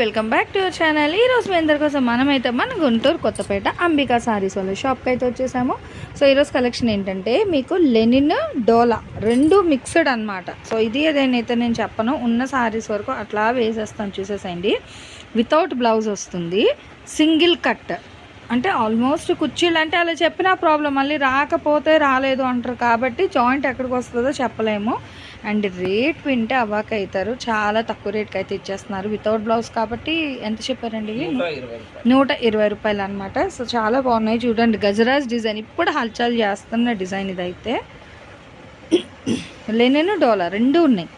Welcome back to your channel. ఈ రోజు మీ అందరి కోసం మనమైతే మన గుంటూరు కొత్తపేట అంబికా సారీస్ వాళ్ళ షాప్కి అయితే వచ్చేసాము. సో ఈరోజు కలెక్షన్ ఏంటంటే మీకు లెనిన్ డోలా రెండు మిక్స్డ్ అనమాట సో ఇది అదేనైతే నేను చెప్పను ఉన్న సారీస్ వరకు అట్లా వేసేస్తాను చూసేసేయండి. వితౌట్ బ్లౌజ్ వస్తుంది. సింగిల్ కట్ అంటే ఆల్మోస్ట్ కుర్చీలు అంటే అలా చెప్పిన ప్రాబ్లం మళ్ళీ రాకపోతే రాలేదు అంటారు కాబట్టి జాయింట్ ఎక్కడికి వస్తుందో చెప్పలేము. అండ్ రేట్ వింటే అవాక్ అవుతారు చాలా తక్కువ రేట్కి అయితే ఇచ్చేస్తున్నారు. వితౌట్ బ్లౌజ్ కాబట్టి ఎంత చెప్పారండి ఇవి? నూట ఇరవై రూపాయలు. నూట ఇరవై రూపాయలు అనమాట సో చాలా బాగున్నాయి. చూడండి గజరాజ్ డిజైన్ ఇప్పుడు హల్చల్ చేస్తున్న డిజైన్ ఇదైతే. లెనిన్ డోలా రెండు ఉన్నాయి.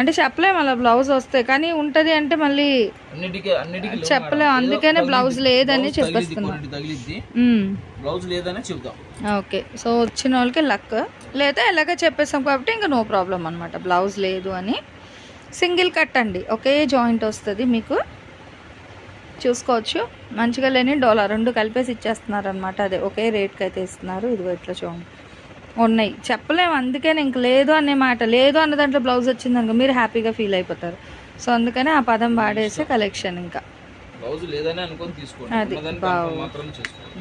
అంటే చెప్పలేము అలా బ్లౌజ్ వస్తే కానీ ఉంటుంది అంటే మళ్ళీ అన్నిటికీ అన్నిటికీ లేవు చెప్పలేం, మేడం. అందుకనే బ్లౌజ్. లేదని చెప్పేస్తున్నా. బ్లౌజ్ లేదనే చెప్తాం ఓకే. సో వచ్చిన వాళ్ళకి లక్ లేదా ఎలాగ చెప్పేసాం కాబట్టి ఇంకా నో ప్రాబ్లం అనమాట బ్లౌజ్ లేదు అని. సింగిల్ కట్ అండి. ఒకే జాయింట్ వస్తుంది మీకు. చూసుకోవచ్చు. మంచిగా లేని డోలా రెండు కలిపేసి ఇచ్చేస్తున్నారు అనమాట అదే ఒకే రేట్కి అయితే ఇస్తున్నారు. ఇదిగో ఇట్లా చూడండి. ఉన్నాయి. చెప్పలేము అందుకని ఇంక లేదు అనే మాట లేదు అన్న దాంట్లో బ్లౌజ్ వచ్చిందనుకో మీరు హ్యాపీగా ఫీల్ అయిపోతారు. సో అందుకనే ఆ పదం వాడేసే కలెక్షన్ ఇంకా. అది,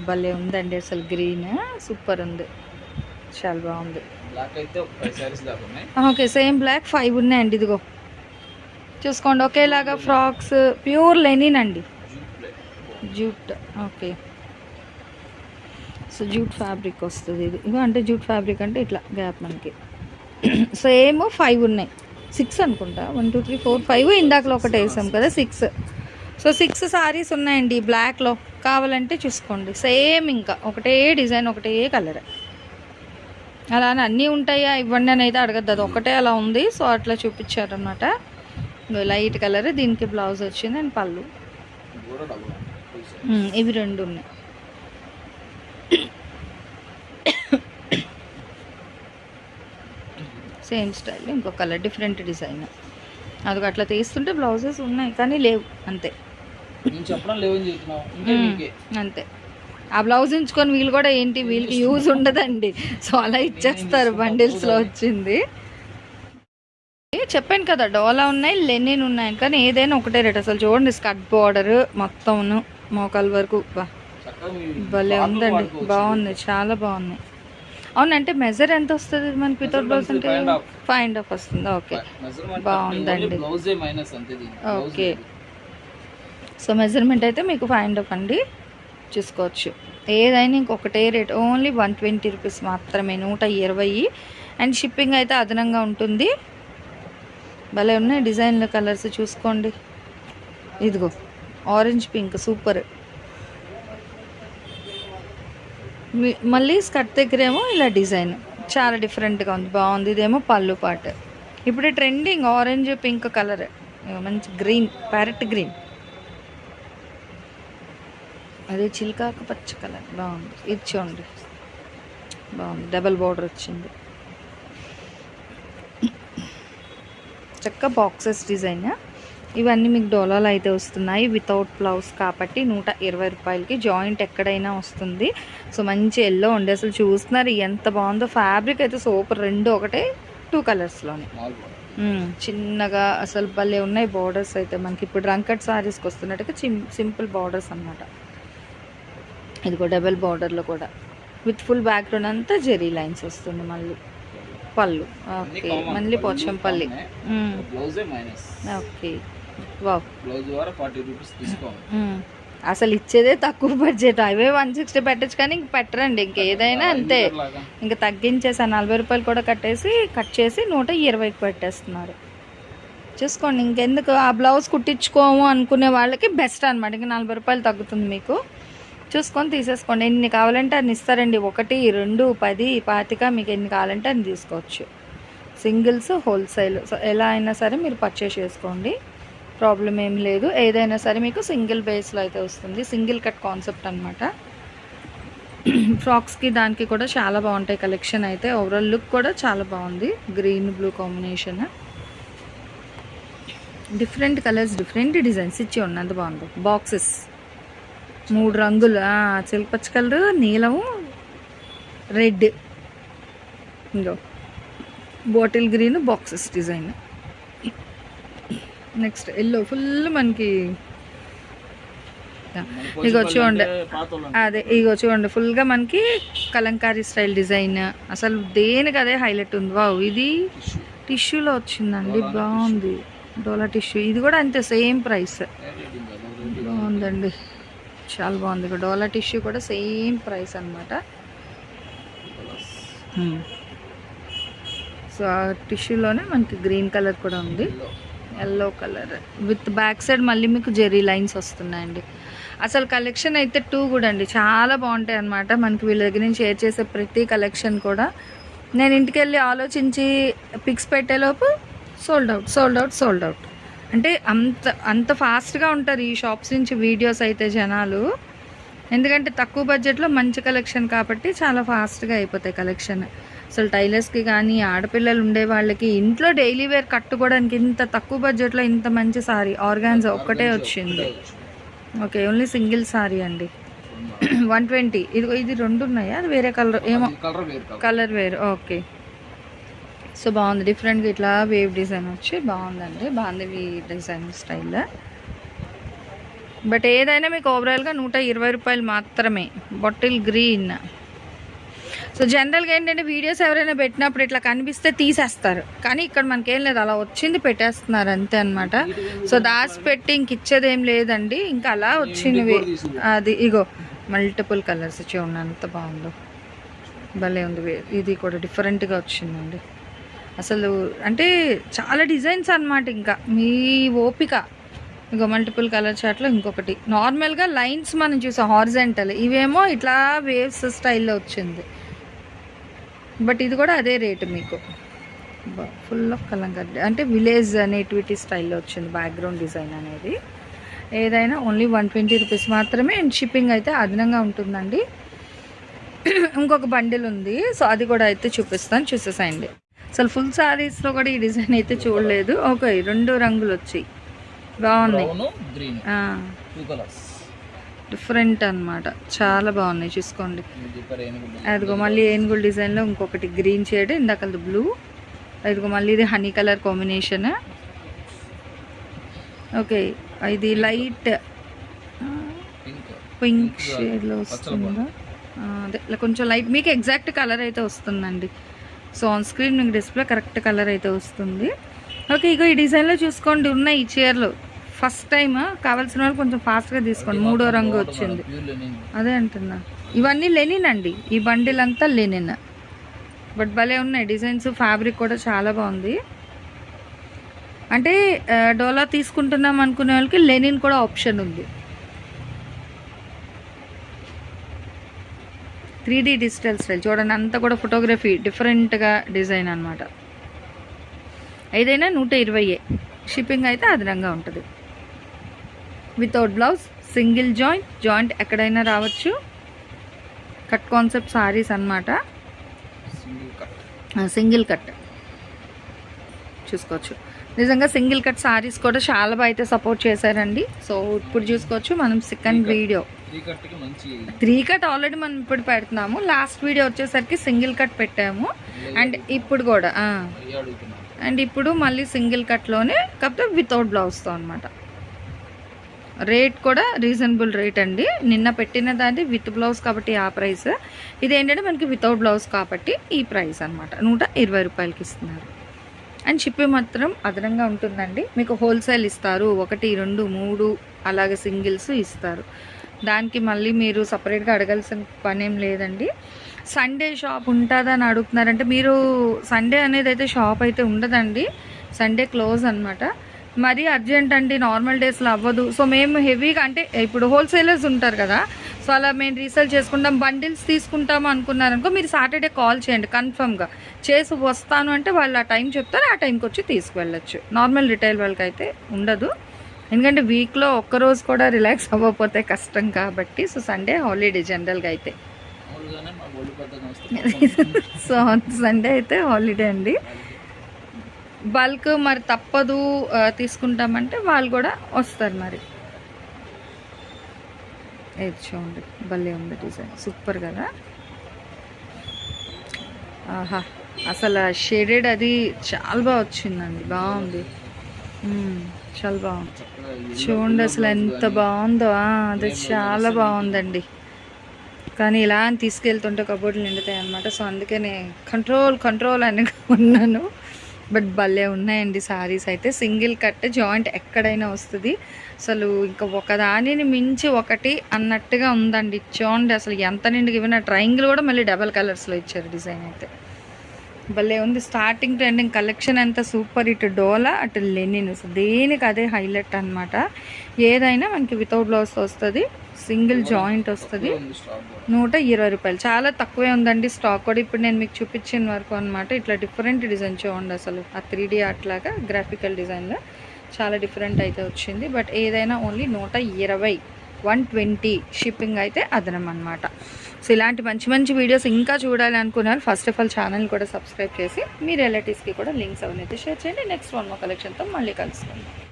భలే ఉందండి అసలు గ్రీన్ సూపర్ ఉంది. చాలా బాగుంది. ఓకే సేమ్ బ్లాక్ ఫైవ్ ఉన్నాయండి ఇదిగో. చూసుకోండి ఒకేలాగా ఫ్రాక్స్ ప్యూర్ లెనిన్ అండి. Jute okay. జూట్ ఫ్యాబ్రిక్ వస్తుంది ఇది. ఇగో అంటే జూట్ ఫ్యాబ్రిక్ అంటే ఇట్లా గ్యాప్ మనకి. సేమ్ ఫైవ్ ఉన్నాయి. సిక్స్ అనుకుంటా. One two three four five ఇందాకలో ఒకటి వేసాం కదా సిక్స్. సో సిక్స్ సారీస్ ఉన్నాయండి బ్లాక్లో కావాలంటే చూసుకోండి. సేమ్ ఇంకా. ఒకటే డిజైన్ ఒకటే కలర్. అలా అని అన్నీ ఉంటాయా? ఇవ్వండి అని అయితే అడగద్దు. అది ఒకటే అలా ఉంది. సో అట్లా చూపించారనమాట లైట్ కలర్. దీనికి బ్లౌజ్ వచ్చింది అండ్ పళ్ళు. ఇవి రెండు ఉన్నాయి. సేమ్ స్టైల్ ఇంకో కలర్ డిఫరెంట్ డిజైన్. అది అట్లా తీస్తుంటే బ్లౌజెస్ ఉన్నాయి కానీ లేవు అంతే. అంతే. ఆ బ్లౌజ్ ఉంచుకొని వీళ్ళు కూడా ఏంటి వీళ్ళకి యూజ్ ఉండదండి. సో అలా ఇచ్చేస్తారు బండిల్స్లో వచ్చింది. చెప్పాను కదా డోలా ఉన్నాయి లెనిన్ ఉన్నాయి కానీ ఏదైనా ఒకటే రేట్. అసలు చూడండి స్కర్ట్ బార్డర్ మొత్తం మోకాల వరకు. భలే ఉందండి. బాగుంది చాలా బాగుంది అవునంటే మెజర్ ఎంత వస్తుంది మనకి వితౌట్ బ్లౌజ్ అంటే. ఫైవ్ అండ్ హాఫ్ వస్తుంది. ఓకే బాగుందండి. ఓకే. సో మెజర్మెంట్ అయితే మీకు ఫైవ్ అండ్ హాఫ్ అండి. చూసుకోవచ్చు. ఏదైనా ఇంకొకటే rate only one twenty rupees మాత్రమే. నూట ఇరవై. అండ్ షిప్పింగ్ అయితే అదనంగా ఉంటుంది. భలే ఉన్నాయి డిజైన్ల కలర్స్ చూసుకోండి. ఇదిగో ఆరెంజ్ పింక్ సూపర్ మీ- మళ్ళీ స్కర్ట్ దగ్గరేమో ఇలా డిజైన్. చాలా డిఫరెంట్గా ఉంది. బాగుంది. ఇదేమో పళ్ళు పాట. ఇప్పుడు ట్రెండింగ్. Orange pink colour. మంచి గ్రీన్ ప్యారెట్ గ్రీన్. అదే చిల్కాకు పచ్చ కలర్. బాగుంది. ఇది చూడండి. బాగుంది. డబల్ బార్డర్ వచ్చింది. చక్క బాక్సెస్ డిజైన్? ఇవన్నీ మీకు డోలాలు అయితే వస్తున్నాయి. వితౌట్ బ్లౌజ్ కాబట్టి నూట ఇరవై రూపాయలకి జాయింట్ ఎక్కడైనా వస్తుంది. సో మంచి ఎల్లో ఉండే అసలు చూస్తున్నారు ఎంత బాగుందో. ఫ్యాబ్రిక్ అయితే సూపర్. రెండు ఒకటే టూ కలర్స్లోనే. చిన్నగా అసలు భలే ఉన్నాయి బార్డర్స్ అయితే. మనకి ఇప్పుడు రంకట్ సారీస్కి వస్తున్నట్టుగా సింపుల్ బార్డర్స్ అన్నమాట. ఇదిగో డబల్ బార్డర్లో కూడా. విత్ ఫుల్ బ్యాక్గ్రౌండ్ అంతా జెరీ లైన్స్ వస్తుంది మళ్ళీ. పళ్ళు. ఓకే. మళ్ళీ పోచంపల్లి. ఓకే. బ్లౌజ్ ద్వారా ఫార్టీ రూపీస్ తీసుకోవాలి. మ్మ్. అసలు ఇచ్చేదే తక్కువ బడ్జెట్ అవే వన్ సిక్స్టీ పెట్టచ్చు కానీ ఇంక పెట్టరండి. ఇంక ఏదైనా అంతే. ఇంకా తగ్గించేసి నలభై రూపాయలు కూడా కట్టేసి కట్ చేసి నూట ఇరవైకి పెట్టేస్తున్నారు. చూసుకోండి ఇంకెందుకు? ఆ బ్లౌజ్ కుట్టించుకోము అనుకునే వాళ్ళకి బెస్ట్ అనమాట ఇంకా నలభై రూపాయలు తగ్గుతుంది మీకు. చూసుకొని తీసేసుకోండి. ఎన్ని కావాలంటే అన్ని ఇస్తారండి. ఒకటి రెండు పది పాతిక మీకు ఎన్ని కావాలంటే అన్ని తీసుకోవచ్చు. Singles wholesale. సో ఎలా అయినా సరే మీరు పర్చేస్ చేసుకోండి. ప్రాబ్లం ఏం లేదు. ఏదైనా సరే మీకు సింగిల్ బేస్లో అయితే వస్తుంది. సింగిల్ కట్ కాన్సెప్ట్ అనమాట ఫ్రాక్స్కి దానికి కూడా చాలా బాగుంటాయి. కలెక్షన్ అయితే ఓవరాల్ లుక్ కూడా చాలా బాగుంది. Green blue combination. Different colours different designs ఇచ్చి ఉన్నంత బాగుంది. బాక్సెస్. మూడు రంగులు. సిల్క్ పచ్చ కలర్ నీలము రెడ్. ఇంకో. Bottle green boxes design. Next yellow full మనకి ఇగో చూడండి. అదే ఇగో చూడండి ఫుల్గా మనకి కలంకారీ స్టైల్ డిజైన్. అసలు దేనికి అదే హైలైట్ ఉంది. వావ్ ఇది టిష్యూలో వచ్చిందండి. బాగుంది. డోలా టిష్యూ. ఇది కూడా అంతే సేమ్ ప్రైస్. బాగుందండి. చాలా బాగుంది. ఇక డోలా టిష్యూ కూడా సేమ్ ప్రైస్ అనమాట సో ఆ టిష్యూలోనే మనకి గ్రీన్ కలర్ కూడా ఉంది. Yellow colour. With back side మళ్ళీ మీకు జెరీ లైన్స్ వస్తున్నాయండి. అసలు కలెక్షన్ అయితే టూ కూడా అండి. చాలా బాగుంటాయి అనమాట మనకి వీళ్ళ దగ్గర నుంచి షేర్ చేసే ప్రతి కలెక్షన్ కూడా. నేను ఇంటికి వెళ్ళి ఆలోచించి pics పెట్టేలోపు sold out sold out sold out అంటే అంత అంత ఫాస్ట్గా ఉంటారు ఈ షాప్స్ నుంచి వీడియోస్ అయితే జనాలు. ఎందుకంటే తక్కువ బడ్జెట్లో మంచి కలెక్షన్ కాబట్టి చాలా ఫాస్ట్గా అయిపోతాయి కలెక్షన్. అసలు టైలర్స్కి కానీ ఆడపిల్లలు ఉండే వాళ్ళకి ఇంట్లో డైలీ వేర్ కట్టుకోవడానికి ఇంత తక్కువ బడ్జెట్లో ఇంత మంచి సారీ ఆర్గాన్స్ ఒక్కటే వచ్చింది. ఓకే ఓన్లీ సింగిల్ సారీ అండి. వన్ ట్వంటీ ఇది ఇది రెండు ఉన్నాయా? అది వేరే కలర్ ఏమో కలర్ వేరు ఓకే. సో బాగుంది. డిఫరెంట్గా ఇట్లా వేవ్ డిజైన్ వచ్చి బాగుందండి. బాగుంది డిజైన్ స్టైల్ బట్ ఏదైనా మీకు ఓవరాల్గా నూట ఇరవై రూపాయలు మాత్రమే. బాటిల్ గ్రీన్ సో జనరల్గా ఏంటంటే వీడియోస్ ఎవరైనా పెట్టినప్పుడు ఇట్లా కనిపిస్తే తీసేస్తారు. కానీ ఇక్కడ మనకేం లేదు. అలా వచ్చింది పెట్టేస్తున్నారు అంతే అనమాట సో దాచి పెట్టి ఇంక ఇచ్చేది ఏం లేదండి. ఇంకా అలా వచ్చినవి అది ఇగో మల్టిపుల్ కలర్స్ చూడండి అంత బాగుందో. భలే ఉంది వే- ఇది కూడా డిఫరెంట్గా వచ్చిందండి. అసలు అంటే చాలా డిజైన్స్ అనమాట ఇంకా. మీ ఓపిక. ఇంకో మల్టిపుల్ కలర్ చాట్లో ఇంకొకటి. నార్మల్గా లైన్స్ మనం చూసాం హార్జెంటల్ ఇవేమో ఇట్లా వేవ్స్ స్టైల్లో వచ్చింది. బట్ ఇది కూడా అదే రేటు మీకు. ఫుల్ ఆఫ్ కలంకర్ అంటే విలేజ్ నేటివిటీ స్టైల్లో వచ్చింది బ్యాక్గ్రౌండ్ డిజైన్ అనేది. ఏదైనా ఓన్లీ వన్ ట్వంటీ రూపీస్ మాత్రమే అండ్ షిప్పింగ్ అయితే అదనంగా ఉంటుందండి. ఇంకొక బండిల్ ఉంది సో అది కూడా అయితే చూపిస్తాను చూసేసాయండి. అసలు ఫుల్ శారీస్లో కూడా ఈ డిజైన్ అయితే చూడలేదు. ఓకే రెండు రంగులు వచ్చాయి. బాగున్నాయి brown green two colours different అన్నమాట. చాలా బాగున్నాయి చూసుకోండి. అదిగో మళ్ళీ ఏనుగుల డిజైన్లో ఇంకొకటి గ్రీన్ షేడ్ ఇందాకది బ్లూ. అదిగో మళ్ళీ ఇది హనీ కలర్ కాంబినేషన్. ఓకే ఇది లైట్ పింక్ షేడ్లో వస్తుందా? అదే కొంచెం లైట్ మీకు ఎగ్జాక్ట్ కలర్ అయితే వస్తుందండి. సో ఆన్ స్క్రీన్ మీకు డిస్ప్లే కరెక్ట్ కలర్ అయితే వస్తుంది. ఓకే ఇగో ఈ డిజైన్లో చూసుకోండి ఉన్నాయి ఈ చీరలు. ఫస్ట్ టైం కావాల్సిన వాళ్ళు కొంచెం ఫాస్ట్గా తీసుకోండి. మూడో రంగు వచ్చింది. అదే అంటున్నా. ఇవన్నీ లెనిన్ అండి. ఈ బండిల్ అంతా లెనిన్. బట్ భలే ఉన్నాయి. డిజైన్స్ ఫ్యాబ్రిక్ కూడా చాలా బాగుంది. అంటే డోలా తీసుకుంటున్నాం అనుకునే వాళ్ళకి లెనిన్ కూడా ఆప్షన్ ఉంది. Three D digital style. చూడండి అంతా కూడా ఫోటోగ్రఫీ డిఫరెంట్గా డిజైన్ అనమాట ఏదైనా నూట ఇరవైయే. షిప్పింగ్ అయితే అదనంగా ఉంటుంది. Without blouse single joint joint ఎక్కడైనా రావచ్చు. కట్ కాన్సెప్ట్ సారీస్ అన్నమాట. సింగిల్ కట్ చూసుకోవచ్చు. నిజంగా సింగిల్ కట్ సారీస్ కూడా చాలా బాగా అయితే సపోర్ట్ చేశారండి. సో ఇప్పుడు చూసుకోవచ్చు మనం second video three cut already మనం ఇప్పుడు పెడుతున్నాము. లాస్ట్ వీడియో వచ్చేసరికి సింగిల్ కట్ పెట్టాము. అండ్ ఇప్పుడు కూడా అండ్ ఇప్పుడు మళ్ళీ సింగిల్ కట్లోనే కాకపోతే వితౌట్ బ్లౌజ్తో అనమాట రేట్ కూడా రీజనబుల్ రేట్ అండి. నిన్న పెట్టిన దాన్ని విత్ బ్లౌజ్ కాబట్టి ఆ ప్రైస్. ఇది ఏంటంటే మనకి వితౌట్ బ్లౌజ్ కాబట్టి ఈ ప్రైస్ అనమాట నూట ఇరవై రూపాయలకి ఇస్తున్నారు. అండ్ షిప్పింగ్ మాత్రం అదనంగా ఉంటుందండి. మీకు హోల్సేల్ ఇస్తారు. ఒకటి రెండు మూడు అలాగే సింగిల్స్ ఇస్తారు. దానికి మళ్ళీ మీరు సపరేట్గా అడగాల్సిన పని ఏం లేదండి. సండే షాప్ ఉంటుందా అని అడుగుతున్నారంటే మీరు సండే అనేది అయితే షాప్ అయితే ఉండదండి. సండే క్లోజ్ అనమాట మరీ అర్జెంట్ అండి నార్మల్ డేస్లో అవ్వదు. సో మేము హెవీగా అంటే ఇప్పుడు హోల్సేలర్స్ ఉంటారు కదా సో అలా మేము రీసేల్ చేసుకుంటాం బండిల్స్ తీసుకుంటాము అనుకున్నారనుకో మీరు సాటర్డే కాల్ చేయండి కన్ఫర్మ్గా చేసి వస్తాను అంటే వాళ్ళు ఆ టైం చెప్తారు ఆ టైంకి వచ్చి తీసుకువెళ్ళచ్చు. నార్మల్ రిటైల్ వాళ్ళకి అయితే ఉండదు. ఎందుకంటే వీక్లో ఒక్కరోజు కూడా రిలాక్స్ అవ్వకపోతే కష్టం కాబట్టి సో సండే హాలిడే జనరల్గా అయితే. సో సండే అయితే హాలిడే అండి. బల్క్ మరి తప్పదు తీసుకుంటామంటే వాళ్ళు కూడా వస్తారు మరి. ఇది చూడండి భలే ఉంది డిజైన్ సూపర్ కదా. ఆహా అసలు షేడెడ్ అది చాలా బాగా వచ్చిందండి బాగుంది. చాలా బాగుంది. చూడండి అసలు ఎంత బాగుందో అది చాలా బాగుందండి. కానీ ఇలా అని తీసుకెళ్తుంటే కబోర్డులు నిండుతాయి అనమాట సో అందుకే నేను కంట్రోల్ కంట్రోల్ అని ఉన్నాను బట్ భలే ఉన్నాయండి సారీస్ అయితే. సింగిల్ కట్ జాయింట్ ఎక్కడైనా వస్తుంది. అసలు ఇంకా ఒకదానిని మించి ఒకటి అన్నట్టుగా ఉందండి. చూడండి అసలు ఎంత నిండుగా. ఇవ్వన ట్రయాంగిల్ కూడా మళ్ళీ డబల్ కలర్స్లో ఇచ్చారు డిజైన్ అయితే. భలే ఉంది. స్టార్టింగ్ టు ఎండింగ్ కలెక్షన్ అంతా సూపర్ ఇటు డోలా అటు లెనిన్. దేనికి అదే హైలైట్ అన్నమాట. ఏదైనా మనకి వితౌట్ బ్లౌజ్ వస్తుంది సింగిల్ జాయింట్ వస్తుంది. నూట ఇరవై రూపాయలు. చాలా తక్కువే ఉందండి స్టాక్ కూడా. ఇప్పుడు నేను మీకు చూపించిన వరకు అనమాట ఇట్లా డిఫరెంట్ డిజైన్ చూడండి అసలు. ఆ త్రీ డీ అట్లాగా గ్రాఫికల్ డిజైన్లో చాలా డిఫరెంట్ అయితే వచ్చింది. బట్ ఏదైనా ఓన్లీ నూట ఇరవై వన్ ట్వంటీ షిప్పింగ్ అయితే అదనం అనమాట సో ఇలాంటి మంచి మంచి వీడియోస్ ఇంకా చూడాలి అనుకున్నారు. ఫస్ట్ ఆఫ్ ఆల్ ఛానల్ కూడా సబ్స్క్రైబ్ చేసి మీ రిలేటివ్స్కి కూడా లింక్స్ అవన్నీ అయితే షేర్ చేయండి నెక్స్ట్ వన్ మో కలెక్షన్తో మళ్ళీ కలుసుకుందాం.